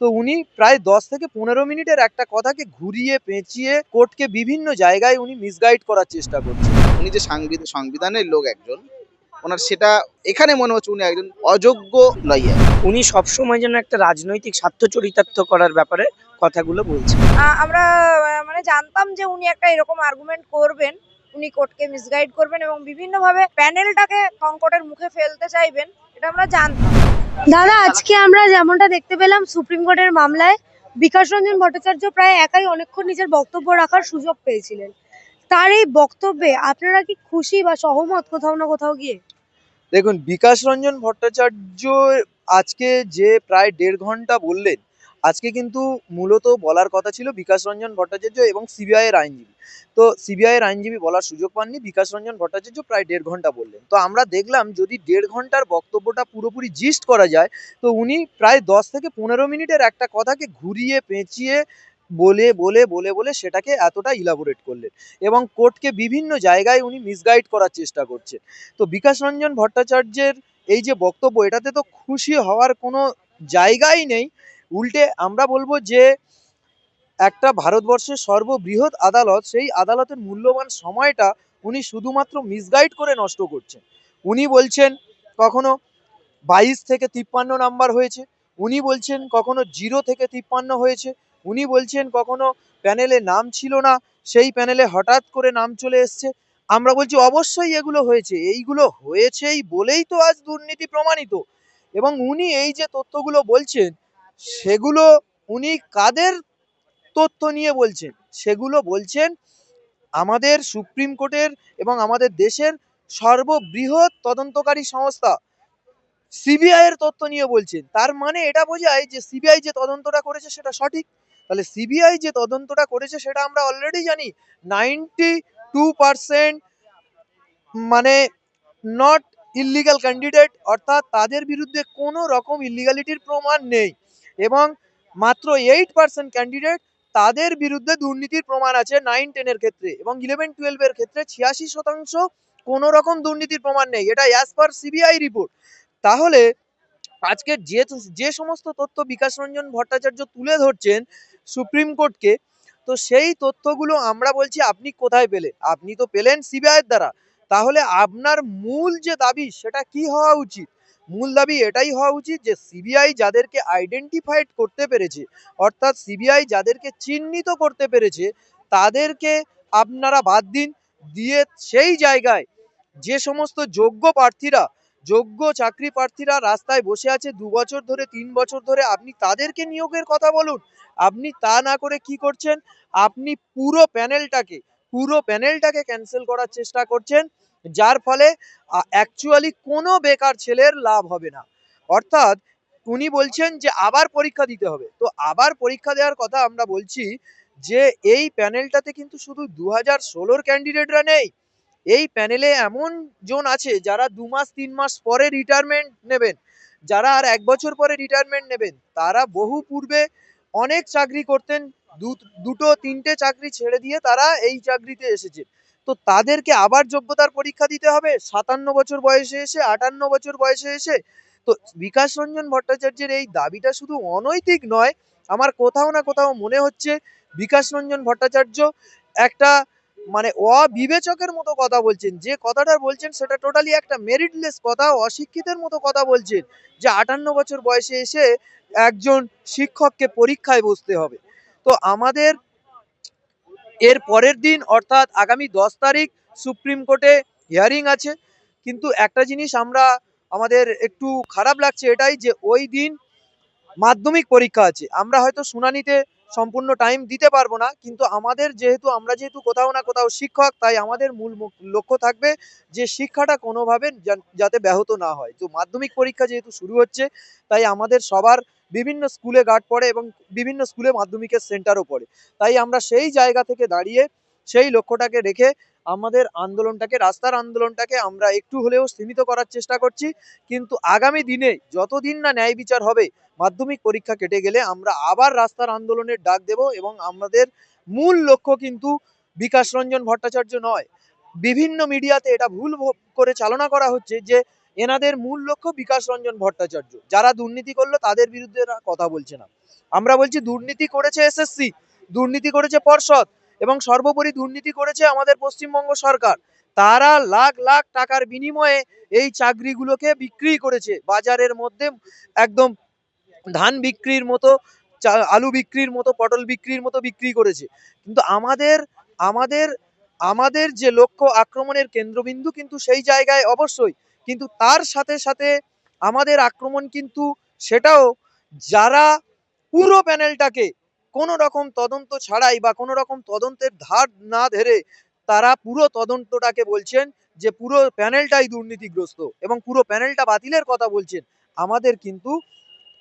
তো উনি প্রায় দশ থেকে পনেরো মিনিটের একটা কথাকে ঘুরিয়ে পেঁচিয়ে কোর্টকে বিভিন্ন জায়গায় উনি মিসগাইড করার চেষ্টা করছেন। উনি যে সাংবিধান সংবিধানের লোক একজন ওনার সেটা এখানে মনে হচ্ছে উনি একজন অযোগ্য লয়ার উনি সবসময় যেন একটা রাজনৈতিক স্বার্থ চরিতার্থ করার ব্যাপারে কথাগুলো বলছেন। আমরা মানে জানতাম যে উনি একটা এরকম আর্গুমেন্ট করবেন উনি কোর্টকে মিসগাইড করবেন এবং বিভিন্নভাবে প্যানেলটাকে সংকটের মুখে ফেলতে চাইবেন। এটা আমরা জানতাম। দাদা আজকে আমরা যেমনটা দেখতে পেলাম সুপ্রিম কোর্টের মামলায় বিকাশ রঞ্জন ভট্টাচার্য প্রায় একাই অনেকক্ষণ নিজের বক্তব্য রাখার সুযোগ পেয়েছিলেন। তার এই বক্তব্যে আপনারা কি খুশি বা সহমত কোথাও না কোথাও গিয়ে? দেখুন বিকাশ রঞ্জন ভট্টাচার্য আজকে যে প্রায় দেড় ঘণ্টা বললেন আজকে কিন্তু মূলত বলার কথা ছিল বিকাশ রঞ্জন ভট্টাচার্য এবং সিবিআই এর আইনজীবী। তো সিবিআই এর আইনজীবী বলার সুযোগ পাননি, বিকাশ রঞ্জন ভট্টাচার্য প্রায় দেড় ঘণ্টা বললেন। তো আমরা দেখলাম যদি দেড় ঘণ্টার বক্তব্যটা পুরোপুরি জিস্ট করা যায়, তো উনি প্রায় দশ থেকে পনেরো মিনিটের একটা কথাকে ঘুরিয়ে, পেঁচিয়ে, বলে বলে বলে বলে সেটাকে এতটা ইলাবোরেট করলেন এবং কোর্টকে বিভিন্ন জায়গায় উনি মিসগাইড করার চেষ্টা করছেন। তো বিকাশ রঞ্জন ভট্টাচার্যের এই যে বক্তব্য, এটাতে তো খুশি হওয়ার কোনো জায়গাই নেই। উল্টে আমরা বলব যে একটা ভারতবর্ষের সর্ববৃহৎ আদালত, সেই আদালতের মূল্যবান সময়টা উনি শুধুমাত্র মিসগাইড করে নষ্ট করছেন। উনি বলছেন কখনো বাইশ থেকে তিপ্পান্ন নাম্বার হয়েছে, উনি বলছেন কখনো জিরো থেকে তিপ্পান্ন হয়েছে, উনি বলছেন কখনো প্যানেলে নাম ছিল না, সেই প্যানেলে হঠাৎ করে নাম চলে এসছে। আমরা বলছি অবশ্যই এগুলো হয়েছে, এইগুলো হয়েছেই বলেই তো আজ দুর্নীতি প্রমাণিত। এবং উনি এই যে তথ্যগুলো বলছেন সেগুলো উনি কাদের তথ্য নিয়ে বলছেন? সেগুলো বলছেন আমাদের সুপ্রিম কোর্টের এবং আমাদের দেশের সর্ববৃহৎ তদন্তকারী সংস্থা সিবিআই এর তথ্য নিয়ে বলছেন। তার মানে এটা বোঝায় যে সিবিআই যে তদন্তটা করেছে সেটা সঠিক। তাহলে সিবিআই যে তদন্তটা করেছে সেটা আমরা অলরেডি জানি নাইনটি টু পার্সেন্ট মানে নট ইল্লিগাল ক্যান্ডিডেট অর্থাৎ তাদের বিরুদ্ধে কোনো রকম ইল্লিগালিটির প্রমাণ নেই। এবং মাত্র এইট পার্সেন্ট ক্যান্ডিডেট তাদের বিরুদ্ধে দুর্নীতির প্রমাণ আছে নাইন টেনের ক্ষেত্রে এবং ইলেভেন টুয়েলভের ক্ষেত্রে ছিয়াশি শতাংশ কোনো রকম দুর্নীতির প্রমাণ নেই। এটা অ্যাজ পার সিবিআই রিপোর্ট তাহলে আজকে যে যে সমস্ত তথ্য বিকাশ রঞ্জন ভট্টাচার্য তুলে ধরছেন সুপ্রিম কোর্টকে, তো সেই তথ্যগুলো আমরা বলছি, আপনি কোথায় পেলে? আপনি তো পেলেন সিবিআইয়ের দ্বারা। তাহলে আপনার মূল যে দাবি, সেটা কি হওয়া উচিত? মূল দাবি এটাই হওয়া উচিত যে সিবিআই যাদেরকে আইডেন্টিফাইড করতে পেরেছে, অর্থাৎ সিবিআই যাদেরকে চিহ্নিত করতে পেরেছে, তাদেরকে আপনারা বাদ দিন, দিয়ে সেই জায়গায় যে সমস্ত যোগ্য প্রার্থীরা, যোগ্য চাকরি প্রার্থীরা রাস্তায় বসে আছে দু বছর ধরে, তিন বছর ধরে, আপনি তাদেরকে নিয়োগের কথা বলুন, আপনি তা না করে কি করছেন? আপনি পুরো প্যানেলটাকে পুরো প্যানেলটাকে ক্যান্সেল করার চেষ্টা করছেন যার ফলে অ্যাকচুয়ালি কোনো বেকার ছেলের লাভ হবে না। অর্থাৎ, উনি বলছেন যে আবার পরীক্ষা দিতে হবে। তো আবার পরীক্ষা দেওয়ার কথা আমরা বলছি যে, এই প্যানেলটাতে কিন্তু শুধু দু হাজার ষোলোর ক্যান্ডিডেটরা নেই। এই প্যানেলে এমন জন আছে যারা দু মাস, তিন মাস পরে রিটায়ারমেন্ট নেবেন। যারা আর এক বছর পরে রিটায়ারমেন্ট নেবেন। তারা বহু পূর্বে অনেক চাকরি করতেন। দুটো, তিনটে চাকরি ছেড়ে দিয়ে তারা এই চাকরিতে এসেছে। তো তাদেরকে আবার যোগ্যতার পরীক্ষা দিতে হবে। সাতান্ন বছর বয়সে এসে, আটান্ন বছর বয়সে এসে। তো বিকাশ রঞ্জন ভট্টাচার্যের এই দাবিটা শুধু অনৈতিক নয়, আমার কোথাও না কোথাও মনে হচ্ছে বিকাশ রঞ্জন ভট্টাচার্য একটা মানে অবিবেচকের মতো কথা বলছেন। যে কথাটা বলছেন সেটা টোটালি একটা মেরিটলেস কথা, অশিক্ষিতের মতো কথা বলছেন যে আটান্ন বছর বয়সে এসে একজন শিক্ষককে পরীক্ষায় বসতে হবে। তো আমাদের এর পরের দিন, অর্থাৎ আগামী দশ তারিখ, সুপ্রিম কোর্টে হিয়ারিং আছে। কিন্তু একটা জিনিস আমরা, আমাদের একটু খারাপ লাগছে এটাই যে ওই দিন মাধ্যমিক পরীক্ষা আছে। আমরা হয়তো শুনানিতে সম্পূর্ণ টাইম দিতে পারব না। কিন্তু আমাদের যেহেতু, আমরা যেহেতু কোথাও না কোথাও শিক্ষক, তাই আমাদের মূল লক্ষ্য থাকবে যে শিক্ষাটা কোনোভাবে যাতে ব্যাহত না হয়। তো মাধ্যমিক পরীক্ষা যেহেতু শুরু হচ্ছে, তাই আমাদের সবার বিভিন্ন স্কুলে গার্ড পড়ে এবং বিভিন্ন স্কুলে মাধ্যমিকের সেন্টারও পড়ে। তাই আমরা সেই জায়গা থেকে দাঁড়িয়ে সেই লক্ষ্যটাকে রেখে আমাদের আন্দোলনটাকে, রাস্তার আন্দোলনটাকে আমরা একটু হলেও সীমিত করার চেষ্টা করছি। কিন্তু আগামী দিনে যতদিন না ন্যায় বিচার হবে, মাধ্যমিক পরীক্ষা কেটে গেলে আমরা আবার রাস্তার আন্দোলনের ডাক দেব এবং আমাদের মূল লক্ষ্য কিন্তু বিকাশ রঞ্জন ভট্টাচার্য নয়। বিভিন্ন মিডিয়াতে এটা ভুল করে চালনা করা হচ্ছে যে, এনাদের মূল লক্ষ্য বিকাশ রঞ্জন ভট্টাচার্য। যারা দুর্নীতি করল তাদের বিরুদ্ধে কথা বলছে না। আমরা বলছি, দুর্নীতি করেছে এসএসসি, দুর্নীতি করেছে পর্ষদ এবং সর্বোপরি দুর্নীতি করেছে আমাদের পশ্চিমবঙ্গ সরকার। তারা লাখ লাখ টাকার বিনিময়ে এই চাকরিগুলোকে বিক্রি করেছে। বাজারের মধ্যে একদম ধান বিক্রির মতো আলু বিক্রির মতো, পটল বিক্রির মতো বিক্রি করেছে। কিন্তু আমাদের আমাদের আমাদের যে লক্ষ্য আক্রমণের কেন্দ্রবিন্দু কিন্তু সেই জায়গায় অবশ্যই। কিন্তু তার সাথে সাথে আমাদের আক্রমণ কিন্তু সেটাও যারা পুরো প্যানেলটাকে কোনো রকম তদন্ত ছাড়াই বা কোনো রকম তদন্তের ধার না ধরে তারা পুরো তদন্তটাকে বলছেন যে পুরো প্যানেলটাই দুর্নীতিগ্রস্ত এবং পুরো প্যানেলটা বাতিলের কথা বলছেন। আমাদের কিন্তু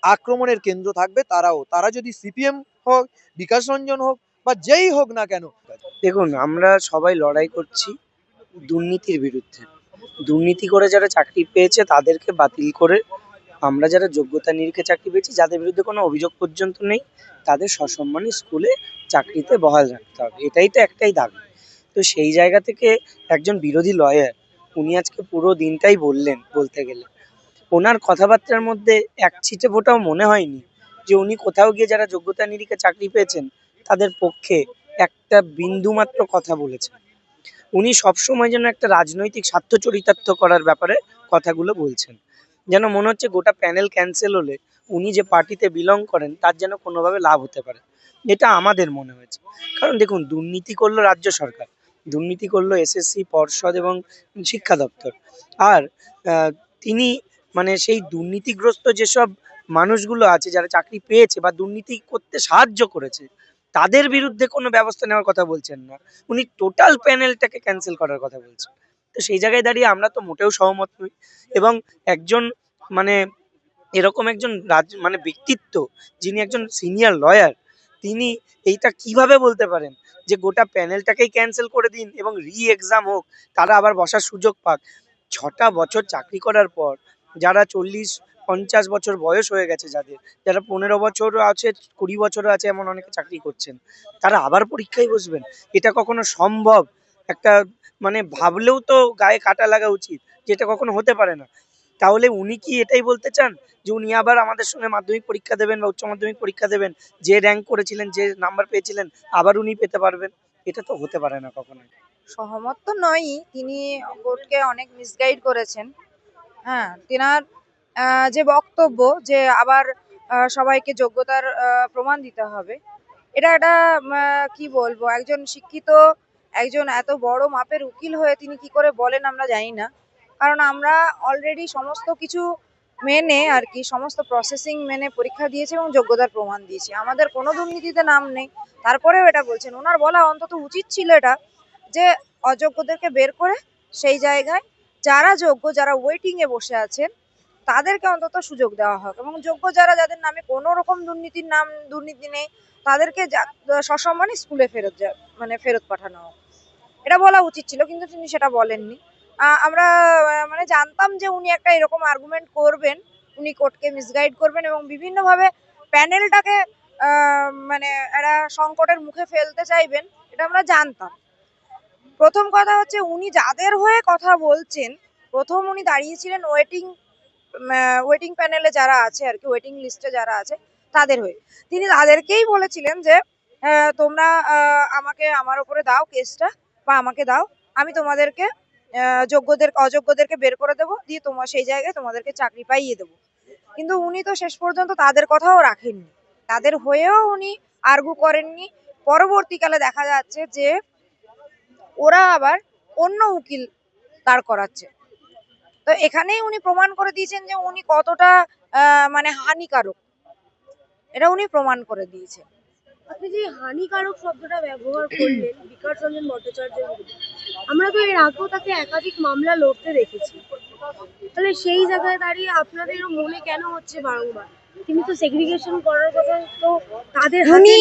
আক্রমণের কেন্দ্র থাকবে তারাও। তারা যদি সিপিএম হোক, বিকাশ রঞ্জন হোক বা যেই হোক না কেন। দেখুন, আমরা সবাই লড়াই করছি দুর্নীতির বিরুদ্ধে। দুর্নীতি করে যারা চাকরি পেয়েছে তাদেরকে বাতিল করে আমরা যারা যোগ্যতা নিরিখে চাকরি পেয়েছি, যাদের বিরুদ্ধে কোনো অভিযোগ পর্যন্ত নেই, তাদের সসম্মানে স্কুলে চাকরিতে বহাল রাখতে হবে। এটাই তো একটাই দাবি। তো সেই জায়গা থেকে একজন বিরোধী লয়ার উনি আজকে পুরো দিনটাই বললেন বলতে গেলে। ওনার কথাবার্তার মধ্যে এক ছিটে ফোটাও মনে হয়নি যে উনি কোথাও গিয়ে যারা যোগ্যতা নিরিখে চাকরি পেয়েছেন, তাদের পক্ষে একটা বিন্দু মাত্র কথা বলেছেন। উনি সবসময় যেন একটা রাজনৈতিক স্বার্থ চরিতার্থ করার ব্যাপারে কথাগুলো বলছেন। যেন মনে হচ্ছে গোটা প্যানেল ক্যান্সেল হলে উনি যে পার্টিতে বিলং করেন, তার যেন কোনোভাবে লাভ হতে পারে। এটা আমাদের মনে হয়েছে। কারণ দেখুন, দুর্নীতি করল রাজ্য সরকার, দুর্নীতি করল এসএসসি পর্ষদ এবং শিক্ষা দপ্তর। আর তিনি মানে সেই দুর্নীতিগ্রস্ত যেসব মানুষগুলো আছে, যারা চাকরি পেয়েছে বা দুর্নীতি করতে সাহায্য করেছে, তাদের বিরুদ্ধে কোনো ব্যবস্থা নেওয়ার কথা বলছেন না। উনি টোটাল প্যানেলটাকে ক্যান্সেল করার কথা বলছেন। তো সেই জায়গায় দাঁড়িয়ে আমরা তো মোটেও সহমত নই। এবং একজন মানে এরকম একজন রাজ মানে ব্যক্তিত্ব যিনি একজন সিনিয়র লয়ার তিনি এইটা কীভাবে বলতে পারেন যে গোটা প্যানেলটাকেই ক্যান্সেল করে দিন এবং রি এক্সাম হোক, তারা আবার বসার সুযোগ পাক। ছটা বছর চাকরি করার পর যারা চল্লিশ, পঞ্চাশ বছর বয়স হয়ে গেছে যাদের, যারা পনেরো বছর আছে, কুড়ি বছরও আছে এমন অনেকে চাকরি করছেন, তারা আবার পরীক্ষায় বসবেন। এটা কখনো সম্ভব? একটা মানে ভাবলেও তো গায়ে কাটা লাগা উচিত, যেটা কখনো হতে পারে না। তাহলে উনি কি এটাই বলতে চান? যে উনি আবার আমাদের সঙ্গে মাধ্যমিক পরীক্ষা দেবেন বা উচ্চ মাধ্যমিক পরীক্ষা দেবেন, যে র্যাঙ্ক করেছিলেন, যে নাম্বার পেয়েছিলেন, আবার উনি পেতে পারবেন? এটা তো হতে পারে না কখনো সহমত তো নয়ই তিনি কোর্টকে অনেক মিসগাইড করেছেন। হ্যাঁ তেনার যে বক্তব্য যে আবার সবাইকে যোগ্যতার প্রমাণ দিতে হবে, এটা একটা কি বলব, একজন শিক্ষিত একজন এত বড় মাপের উকিল হয়ে তিনি কি করে বলেন আমরা জানি না। কারণ আমরা অলরেডি সমস্ত কিছু মেনে আর কি, সমস্ত প্রসেসিং মেনে পরীক্ষা দিয়েছে এবং যোগ্যতার প্রমাণ দিয়েছি। আমাদের কোনো দুর্নীতিতে নাম নেই। তারপরেও এটা বলছেন। ওনার বলা অন্তত উচিত ছিল এটা, যে অযোগ্যদেরকে বের করে সেই জায়গায় যারা যোগ্য, যারা ওয়েটিং এ বসে আছেন, তাদেরকে অন্তত সুযোগ দেওয়া হোক। এবং যোগ্য যারা, যাদের নামে কোনো রকম দুর্নীতির নাম, দুর্নীতি নেই তাদেরকে সসম্মানে স্কুলে ফেরত যা মানে ফেরত পাঠানো হোক। এটা বলা উচিত ছিল, কিন্তু তিনি সেটা বলেননি। আমরা মানে জানতাম যে উনি একটা এরকম আর্গুমেন্ট করবেন, উনি কোর্টকে মিসগাইড করবেন এবং বিভিন্নভাবে প্যানেলটাকে মানে একটা সংকটের মুখে ফেলতে চাইবেন, এটা আমরা জানতাম। প্রথম কথা হচ্ছে, উনি যাদের হয়ে কথা বলছেন, প্রথম উনি দাঁড়িয়েছিলেন ওয়েটিং ওয়েটিং প্যানেলে যারা আছে আর কি ওয়েটিং লিস্টে যারা আছে তাদের হয়ে। তিনি তাদেরকেই বলেছিলেন যে তোমরা আমাকে আমার ওপরে দাও কেসটা বা আমাকে দাও। আমি তোমাদেরকে যোগ্যদের, অযোগ্যদেরকে বের করে দেবো। দিয়ে তোমার সেই জায়গায় তোমাদেরকে চাকরি পাইয়ে দেবো। কিন্তু উনি তো শেষ পর্যন্ত তাদের কথাও রাখেননি। তাদের হয়েও উনি আর্গু করেননি। পরবর্তীকালে দেখা যাচ্ছে যে, ওরা আবার অন্য উকিল দাঁড় করাচ্ছে। তো এখানেই উনি প্রমাণ করে দিয়েছেন যে উনি কতটা মানে হানিকারক। এটা উনি প্রমাণ করে দিয়েছেন। আপনি যে হানিকারক শব্দটা ব্যবহার করলেন বিকাশ রঞ্জন ভট্টাচার্যের আমরা তো এর আগেও তাকে একাধিক মামলা লড়তে দেখেছি। তাহলে সেই জায়গায় দাঁড়িয়ে আপনাদের মনে কেন হচ্ছে বারংবার? তিনি তো সেগ্রিগেশন করার কথা তো তাদের উনি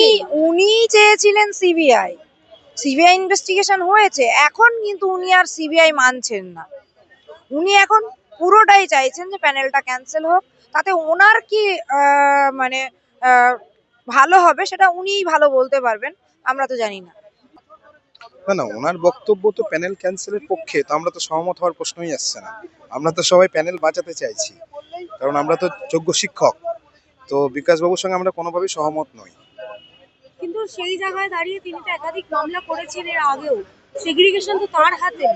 উনি চেয়েছিলেন সিবিআই। সিবিআই ইনভেস্টিগেশন হয়েছে এখন কিন্তু উনি আর সিবিআই মানছেন না। উনি এখন পুরোটাই চাইছেন যে প্যানেলটা ক্যান্সেল হোক তাতে ওনার কি মানে ভালো হবে সেটা উনিই ভালো বলতে পারবেন আমরা তো জানি না। না না ওনার বক্তব্য তো প্যানেল ক্যান্সেলের পক্ষে তো আমরা তো সহমত হওয়ার প্রশ্নই আসছে না। আমরা তো সবাই প্যানেল বাঁচাতে চাইছি কারণ আমরা তো যোগ্য শিক্ষক তো বিকাশবাবুর সঙ্গে আমরা কোনোভাবেই সহমত নই। কিন্তু সেই জায়গায় দাঁড়িয়ে তিনি তো একাধিক মামলা করেছেন এর আগেও সেগ্রিগেশন তো তার হাতে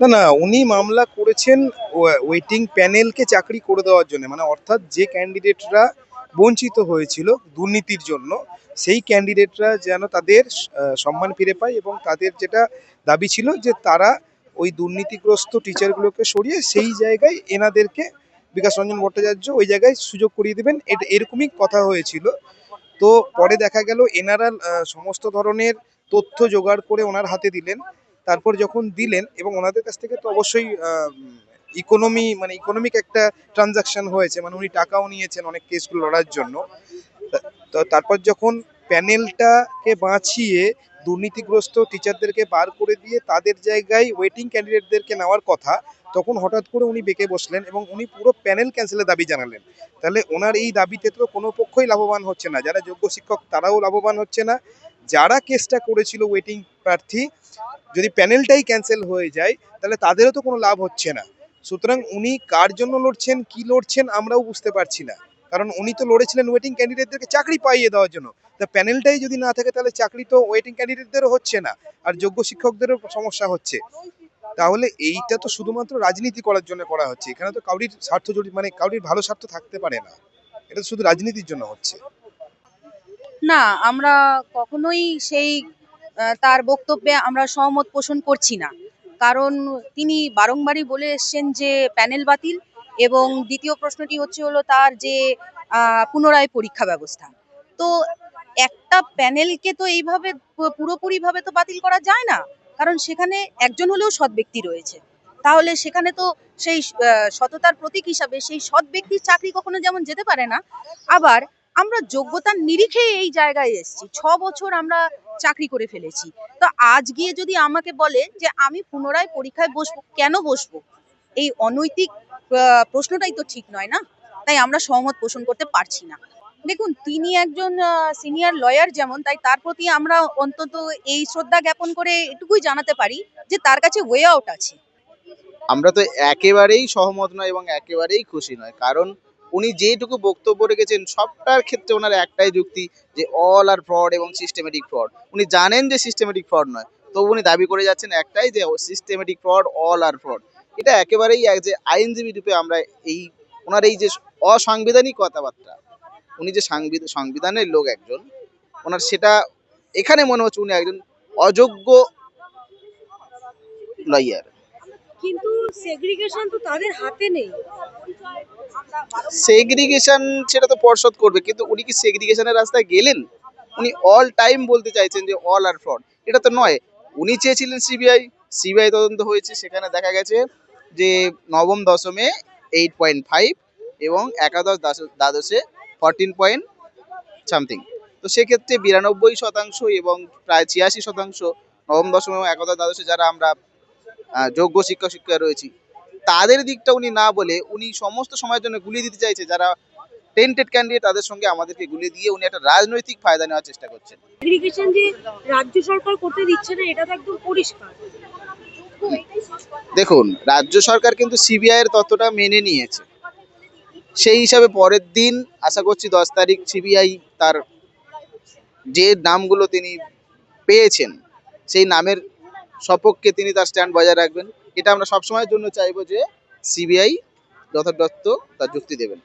না না উনি মামলা করেছেন ওয়েটিং প্যানেলকে চাকরি করে দেওয়ার জন্য মানে অর্থাৎ যে ক্যান্ডিডেটরা বঞ্চিত হয়েছিল দুর্নীতির জন্য। সেই ক্যান্ডিডেটরা যেন তাদের সম্মান ফিরে পায় এবং তাদের যেটা দাবি ছিল যে তারা ওই দুর্নীতিগ্রস্ত টিচারগুলোকে সরিয়ে সেই জায়গায় এনাদেরকে বিকাশ রঞ্জন ভট্টাচার্য ওই জায়গায় সুযোগ করিয়ে দেবেন। এটা এরকমই কথা হয়েছিল। তো পরে দেখা গেল এনারা সমস্ত ধরনের তথ্য জোগাড় করে ওনার হাতে দিলেন। তারপর যখন দিলেন এবং ওনাদের কাছ থেকে তো অবশ্যই ইকোনমি মানে ইকোনমিক একটা ট্রানজাকশন হয়েছে মানে উনি টাকাও নিয়েছেন অনেক কেসগুলো লড়ার জন্য। তা- তারপর যখন প্যানেলটাকে বাঁচিয়ে দুর্নীতিগ্রস্ত টিচারদেরকে বার করে দিয়ে তাদের জায়গায় ওয়েটিং ক্যান্ডিডেটদেরকে নেওয়ার কথা, তখন হঠাৎ করে উনি বেঁকে বসলেন এবং উনি পুরো প্যানেল ক্যান্সেলের দাবি জানালেন। তাহলে ওনার এই দাবিতে তো কোনো পক্ষই লাভবান হচ্ছে না, যারা যোগ্য শিক্ষক তারাও লাভবান হচ্ছে না। যারা কেসটা করেছিল ওয়েটিং প্রার্থী, যদি প্যানেলটাই ক্যান্সেল হয়ে যায়, তাহলে তাদেরও তো কোনো লাভ হচ্ছে না। সুতরাং উনি কার জন্য লড়ছেন, কি লড়ছেন আমরাও বুঝতে পারছি না। কারণ উনি তো লড়েছিলেন ওয়েটিং ক্যান্ডিডেটদেরকে চাকরি পাইয়ে দেওয়ার জন্য। তা প্যানেলটাই যদি না থাকে, তাহলে চাকরি তো ওয়েটিং ক্যান্ডিডেটদেরও হচ্ছে না, আর যোগ্য শিক্ষকদেরও সমস্যা হচ্ছে। তাহলে এইটা তো শুধুমাত্র রাজনীতি করার জন্য করা হচ্ছে। এখানে তো কাউরির স্বার্থ জড়িত মানে কাউরির ভালো স্বার্থ থাকতে পারে না। এটা শুধু রাজনীতির জন্য হচ্ছে। না, আমরা কখনোই সেই তার বক্তব্যে আমরা সহমত পোষণ করছি না। কারণ তিনি বারংবারই বলে এসছেন যে প্যানেল বাতিল এবং দ্বিতীয় প্রশ্নটি হচ্ছে হলো তার যে পুনরায় পরীক্ষা ব্যবস্থা। তো একটা প্যানেলকে তো এইভাবে পুরোপুরিভাবে তো বাতিল করা যায় না। কারণ সেখানে একজন হলেও সৎ ব্যক্তি রয়েছে। তাহলে সেখানে তো সেই সততার প্রতীক হিসাবে সেই সৎ ব্যক্তির চাকরি কখনো যেমন যেতে পারে না, আবার আমরা যোগ্যতার নিরিখে এই জায়গায় এসেছি। ছ বছর আমরা চাকরি করে ফেলেছি। তো আজ গিয়ে যদি আমাকে বলে যে আমি পুনরায় পরীক্ষায় বসবো, কেন বসবো? এই অনৈতিক প্রশ্নটাই তো ঠিক নয় না? তাই আমরা সহমত পোষণ করতে পারছি না। দেখুন, তিনি একজন সিনিয়র লয়ার যেমন, তাই তার প্রতি আমরা অন্তত এই শ্রদ্ধা জ্ঞাপন করে এটুকুই জানাতে পারি যে তার কাছে ওয়ে আউট আছে। আমরা তো একেবারেই সহমত নয় এবং একেবারেই খুশি নয়। কারণ উনি যেটুকু বক্তব্য রেখেছেন, সবটার ক্ষেত্রে ওনার একটাই যুক্তি যে অল আর ফ্রড এবং সিস্টেমেটিক ফ্রড উনি জানেন যে সিস্টেমেটিক ফ্রড নয়, তবু উনি দাবি করে যাচ্ছেন একটাই যে systematic fraud all are fraud এটা একেবারেই এক যে আইনজীবী রূপে আমরা এই, ওনার এই যে অসাংবিধানিক কথাবার্তা, উনি যে সাংবিধান সংবিধানের লোক একজন, ওনার সেটা, এখানে মনে হচ্ছে উনি একজন অযোগ্য লয়ার কিন্তু সেগ্রিগেশন তো তাদের হাতে নেই। সেগ্রিগেশন সেটা তো পর্ষদ করবে, কিন্তু উনি কি সেগ্রিগেশনের রাস্তায় গেলেন? উনি অল টাইম বলতে চাইছেন যে অল আর ফ্রড এটা তো নয়, উনি চেয়েছিলেন সিবিআই সিবিআই তদন্ত হয়েছে, সেখানে দেখা গেছে যে নবম দশমে এইট পয়েন্ট ফাইভ এবং একাদশ দ্বাদশ- ফরটিন পয়েন্ট সামথিং তো সেক্ষেত্রে বিরানব্বই শতাংশ এবং প্রায় ছিয়াশি শতাংশ, নবম দশম এবং একাদশ দ্বাদশে যারা আমরা যোগ্য শিক্ষক শিক্ষিকা রয়েছি। তাদের দিকটা উনি না বলে উনি সমস্ত সময়ের জন্য গুলিয়ে দিতে চাইছে। যারা টেন্টেড ক্যান্ডিডেট তাদের সঙ্গে আমাদেরকে গুলিয়ে দিয়ে উনি একটা রাজনৈতিক ফায়দা নেওয়ার চেষ্টা করছেন। সেগ্রিগেশন যে রাজ্য সরকার করতে দিচ্ছে না এটা তো একদম পরিষ্কার। দেখুন রাজ্য সরকার কিন্তু সিবিআই এর তত্ত্বটা মেনে নিয়েছে। সেই হিসাবে পরের দিন আশা করছি দশ তারিখ সিবিআই তার যে নামগুলো তিনি পেয়েছেন সেই নামের সপক্ষে তিনি তার স্ট্যান্ড বজায় রাখবেন। এটা আমরা সবসময়ের জন্য চাইব যে সিবিআই যথাযথ তার যুক্তি দেবেন।